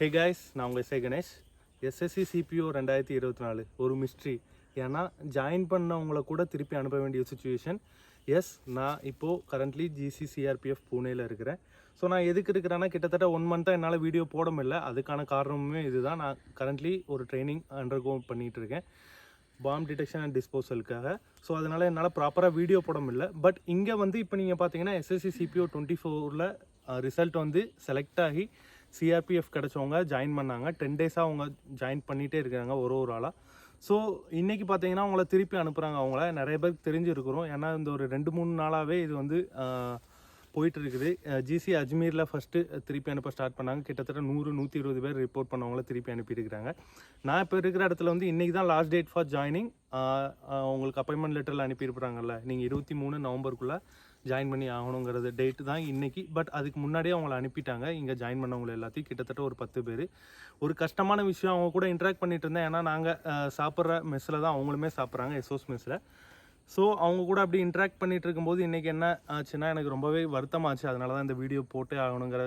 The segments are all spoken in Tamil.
ஹே காய்ஸ் நான் உங்கள் இசை கணேஷ். எஸ்எஸ்சி சிபிஓ ரெண்டாயிரத்தி இருபத்தி நாலு. ஒரு மிஸ்ட்ரி ஏன்னா ஜாயின் பண்ணவங்கள கூட திருப்பி அனுப்ப வேண்டிய சுச்சுவேஷன் எஸ் நான் இப்போது கரண்ட்லி ஜிசிசிஆர்பிஎஃப் பூனேயில் இருக்கிறேன். ஸோ நான் எதுக்கு இருக்கிறேன்னா கிட்டத்தட்ட ஒன் மந்த்தாக என்னால் வீடியோ போட முடியல. அதுக்கான காரணமுமே இதுதான். நான் கரண்ட்லி ஒரு ட்ரைனிங் அண்டர்கோ பண்ணிகிட்டு இருக்கேன் பாம் டிடெக்ஷன் அண்ட் டிஸ்போசலுக்காக ஸோ அதனால் என்னால் ப்ராப்பராக வீடியோ போட முடியல. பட் இங்கே வந்து இப்போ நீங்கள் பார்த்தீங்கன்னா எஸ்எஸ்சி சிபிஓ டுவெண்ட்டி ஃபோரில் ரிசல்ட் வந்து செலக்ட் ஆகி சிஆர்பிஎஃப் கிடச்சவங்க ஜாயின் பண்ணாங்க. டென் டேஸாக அவங்க ஜாயின் பண்ணிகிட்டே இருக்காங்க ஒரு ஒரு ஆளாக ஸோ இன்றைக்கி பார்த்தீங்கன்னா அவங்கள திருப்பி அனுப்புகிறாங்க அவங்கள. நிறைய பேருக்கு தெரிஞ்சிருக்கிறோம். ஏன்னா இந்த ஒரு ரெண்டு மூணு நாளாகவே இது வந்து போயிட்டு இருக்குது ஜிசி அஜ்மீரில் ஃபஸ்ட்டு திருப்பி அனுப்ப ஸ்டார்ட் பண்ணாங்க. கிட்டத்தட்ட நூறு நூற்றி இருபது பேர் ரிப்போர்ட் பண்ணவங்கள திருப்பி அனுப்பியிருக்கிறாங்க. நான் இப்போ இருக்கிற இடத்துல வந்து இன்றைக்கி தான் லாஸ்ட் டேட் ஃபார் ஜாயினிங் உங்களுக்கு அப்பாயின்மெண்ட் லெட்டரில் அனுப்பியிருப்பாங்கல்ல நீங்கள் இருபத்தி மூணு நவம்பருக்குள்ளே ஜாயின் பண்ணி ஆகணுங்கிறது டேட்டு தான் இன்றைக்கி பட் அதுக்கு முன்னாடியே அவங்கள அனுப்பிட்டாங்க. இங்கே ஜாயின் பண்ணவங்களை எல்லாத்தையும் கிட்டத்தட்ட ஒரு பத்து பேர். ஒரு கஷ்டமான விஷயம் அவங்க கூட இன்ட்ராக்ட் பண்ணிகிட்டு இருந்தேன். ஏன்னா நாங்கள் சாப்பிட்ற மெஸ்ஸில் தான் அவங்களுமே சாப்பிட்றாங்க எஸ்ஓஸ் மெஸ்ஸில் ஸோ அவங்க கூட அப்படி இன்ட்ராக்ட் பண்ணிட்டு இருக்கும்போது இன்றைக்கி என்ன ஆச்சுன்னா எனக்கு ரொம்பவே வருத்தமாச்சு. அதனால தான் இந்த வீடியோ போட்டே ஆகணுங்கிற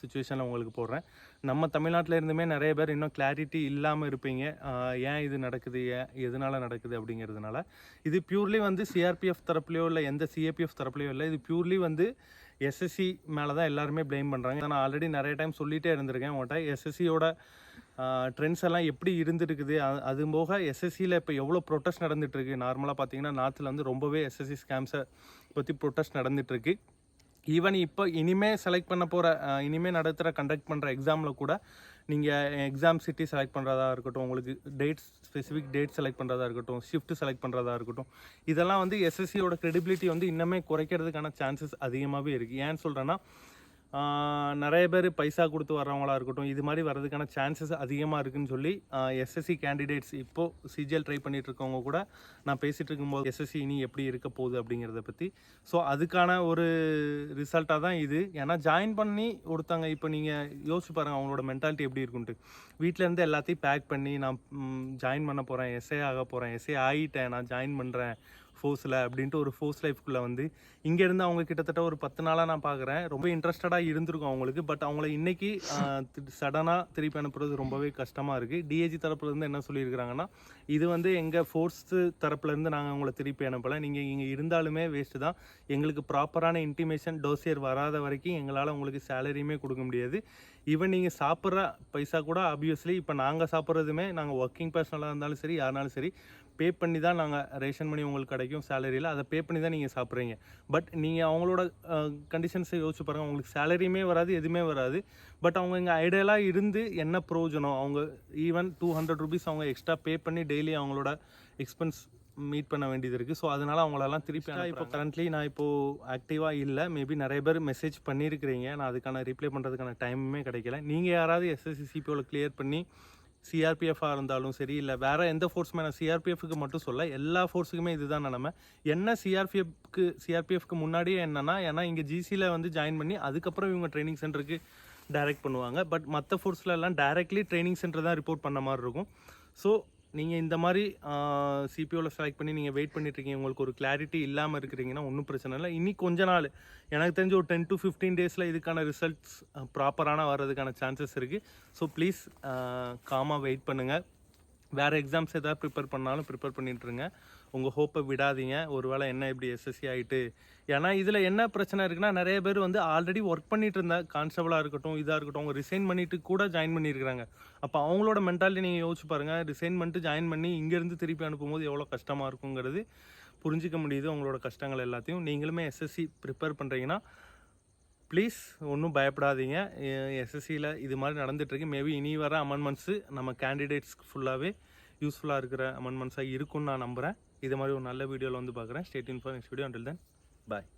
சுச்சுவேஷனில் உங்களுக்கு போடுறேன். நம்ம தமிழ்நாட்டில் இருந்துமே நிறைய பேர் இன்னும் கிளாரிட்டி இல்லாமல் இருப்பீங்க. ஏன் இது நடக்குது? ஏன் எதனால் நடக்குது அப்படிங்கிறதுனால. இது பியூர்லி வந்து சிஆர்பிஎஃப் தரப்புலையோ இல்லை எந்த சிஏபிஎஃப் தரப்புலையோ இல்லை இது பியூர்லி வந்து எஸ்எஸ்சி மேலே தான் எல்லாருமே ப்ளேம் பண்ணுறாங்க நான் ஆல்ரெடி நிறைய டைம் சொல்லிகிட்டே இருந்திருக்கேன் உங்கள்கிட்ட எஸ்எஸ்சியோட ட்ரெண்ட்ஸ் எல்லாம் எப்படி இருந்துருக்குது? அது போக எஸ்எஸ்சியில் இப்போ எவ்வளோ ப்ரொட்டஸ்ட் நடந்துட்டுருக்கு? நார்மலாக பார்த்தீங்கன்னா நார்த்தில் வந்து ரொம்பவே எஸ்எஸ்சி ஸ்கேம்ஸை பற்றி ப்ரொட்டஸ்ட் நடந்துட்டுருக்கு. ஈவன் இப்போ இனிமே செலக்ட் பண்ண போகிற இனிமே நடத்துகிற கண்டக்ட் பண்ணுற எக்ஸாமில் கூட நீங்கள் எக்ஸாம் சிட்டி செலக்ட் பண்ணுறதா இருக்கட்டும் உங்களுக்கு டேட்ஸ் ஸ்பெசிஃபிக் டேட் செலக்ட் பண்ணுறதா இருக்கட்டும் ஷிஃப்ட் செலக்ட் பண்ணுறதா இருக்கட்டும் இதெல்லாம் வந்து எஸ்எஸ்சியோட க்ரெடிபிலிட்டி வந்து இன்னமே குறைக்கிறதுக்கான சான்சஸ் அதிகமாகவே இருக்குது ஏன்னு சொல்கிறேன்னா நிறைய பேர் பைசா கொடுத்து வர்றவங்களா இருக்கட்டும் இது மாதிரி வர்றதுக்கான சான்சஸ் அதிகமாக இருக்குன்னு சொல்லி எஸ்எஸ்சி கேண்டிடேட்ஸ் இப்போது சிஜிஎல் ட்ரை பண்ணிட்டு இருக்கவங்க கூட நான் பேசிகிட்டு இருக்கும்போது எஸ்எஸ்சி இனி எப்படி இருக்க போகுது அப்படிங்கிறத பற்றி ஸோ அதுக்கான ஒரு ரிசல்ட்டாக தான் இது. ஏன்னா ஜாயின் பண்ணி ஒருத்தங்க இப்போ நீங்கள் யோசிச்சு பாருங்கள் அவங்களோட மென்டாலிட்டி எப்படி இருக்குன்ட்டு. வீட்டிலேருந்து இருந்து எல்லாத்தையும் பேக் பண்ணி நான் ஜாயின் பண்ண போகிறேன் எஸ்ஏ ஆக போகிறேன் எஸ்ஏ ஆகிட்டேன் நான் ஜாயின் பண்ணுறேன் ஃபோர்ஸில் அப்படின்ட்டு ஒரு ஃபோர்ஸ் லைஃப்குள்ளே வந்து இங்கேருந்து அவங்க கிட்டத்தட்ட ஒரு பத்து நாளாக நான் பார்க்குறேன் ரொம்ப இன்ட்ரெஸ்டடாக இருந்திருக்கும் அவங்களுக்கு பட் அவங்கள இன்றைக்கி சடனாக திருப்பி அனுப்புறது ரொம்பவே கஷ்டமாக இருக்குது டிஏஜி தரப்புலேருந்து என்ன சொல்லியிருக்கிறாங்கன்னா இது வந்து எங்கள் ஃபோர்ஸு தரப்புலேருந்து நாங்கள் அவங்கள திருப்பி அனுப்பலை. நீங்கள் இங்கே இருந்தாலுமே வேஸ்ட்டு தான். எங்களுக்கு ப்ராப்பரான இன்டிமேஷன் டோசியர் வராத வரைக்கும் எங்களால் உங்களுக்கு சேலரியுமே கொடுக்க முடியாது. ஈவன் நீங்கள் சாப்பிட்ற பைசா கூட ஆப்வியஸ்லி இப்போ நாங்கள் சாப்பிட்றதுமே நாங்கள் ஒர்க்கிங் பர்சனலாக இருந்தாலும் சரி யாருனாலும் சரி பே பண்ணி தான் நாங்கள் ரேஷன் பண்ணி உங்களுக்கு கிடைக்கும் சேலரியில் அதை பே பண்ணி தான் நீங்கள் சாப்பிட்றீங்க. பட் நீங்கள் அவங்களோட கண்டிஷன்ஸை யோசிச்சு பாருங்கள் உங்களுக்கு சேலரியுமே வராது எதுவுமே வராது. பட் அவங்க இங்கே ஐடியலாக இருந்து என்ன பிரயோஜனம் அவங்க ஈவன் டூ ஹண்ட்ரட் ருபீஸ் அவங்க எக்ஸ்ட்ரா பே பண்ணி டெய்லி அவங்களோட எக்ஸ்பென்ஸ் மீட் பண்ண வேண்டியது இருக்குது ஸோ அதனால் அவங்களெல்லாம் திருப்பி இப்போ கரண்ட்லி நான் இப்போது ஆக்டிவாக இல்லை. மேபி நிறைய பேர் மெசேஜ் பண்ணியிருக்கிறீங்க. நான் அதுக்கான ரிப்ளை பண்ணுறதுக்கான டைமுமே கிடைக்கல. நீங்கள் யாராவது எஸ்எஸ்சி சிபிஓவில் கிளியர் பண்ணி சிஆர்பிஎஃபாக இருந்தாலும் சரி இல்லை வேறு எந்த ஃபோர்ஸுமே நான் சிஆர்பிஎஃப்க்கு மட்டும் சொல்ல எல்லா ஃபோர்ஸுக்குமே இதுதான் நிலமை. என்ன சிஆர்பிஎஃப்க்கு சிஆர்பிஎஃப்க்கு முன்னாடியே என்னென்னா ஏன்னா இங்கே ஜிசியில் வந்து ஜாயின் பண்ணி அதுக்கப்புறம் இவங்க ட்ரைனிங் சென்டருக்கு டைரக்ட் பண்ணுவாங்க. பட் மற்ற ஃபோர்ஸில் எல்லாம் டைரக்ட்லி ட்ரைனிங் சென்டர் தான் ரிப்போர்ட் பண்ண மாதிரி இருக்கும். ஸோ நீங்கள் இந்த மாதிரி சிபிஓவில் செலக்ட் பண்ணி நீங்கள் வெயிட் பண்ணிட்டுருக்கீங்க உங்களுக்கு ஒரு கிளாரிட்டி இல்லாமல் இருக்கிறீங்கன்னா ஒன்றும் பிரச்சனை இல்லை. இனி கொஞ்ச நாள் எனக்கு தெரிஞ்ச ஒரு டென் டு ஃபிஃப்டீன் டேஸில் இதுக்கான ரிசல்ட்ஸ் ப்ராப்பரான வர்றதுக்கான சான்சஸ் இருக்குது ஸோ ப்ளீஸ் காமாக வெயிட் பண்ணுங்கள் வேறு எக்ஸாம்ஸ் எதாவது ப்ரிப்பேர் பண்ணாலும் ப்ரிப்பேர் பண்ணிட்டுருங்க உங்கள் ஹோப்பை விடாதீங்க. ஒருவேளை என்ன இப்படி எஸ்எஸ்சி ஆகிட்டு ஏன்னா இதில் என்ன பிரச்சனை இருக்குன்னா நிறைய பேர் வந்து ஆல்ரெடி ஒர்க் பண்ணிட்டு இருந்த கான்ஸ்டபிளாக இருக்கட்டும் இதாக இருக்கட்டும் அவங்க ரிசைன் பண்ணிட்டு கூட ஜாயின் பண்ணியிருக்கிறாங்க. அப்போ அவங்களோட மென்டாலிட்டி நீங்கள் யோசிச்சு பாருங்கள் ரிசைன் பண்ணிட்டு ஜாயின் பண்ணி இங்கேருந்து திருப்பி அனுப்பும்போது எவ்வளோ கஷ்டமாக இருக்குங்கிறது புரிஞ்சிக்க முடியுது. உங்களோட கஷ்டங்கள் எல்லாத்தையும். நீங்களுமே எஸ்எஸ்சி ப்ரிப்பேர் பண்ணுறீங்கன்னா ப்ளீஸ் ஒன்றும் பயப்படாதீங்க. எஸ்எஸ்சியில் இது மாதிரி நடந்துகிட்ருக்கு மேபி இனி வர அமெண்ட்மெண்ட்ஸு நம்ம கேண்டிடேட்ஸ்க்கு ஃபுல்லாகவே யூஸ்ஃபுல்லாக இருக்கிற அமெண்ட்மெண்ட்ஸாக இருக்கும்னு நான் நம்புகிறேன் இது மாதிரி ஒரு நல்ல வீடியோவில் வந்து பார்க்குறேன். Stay tuned for next video until then bye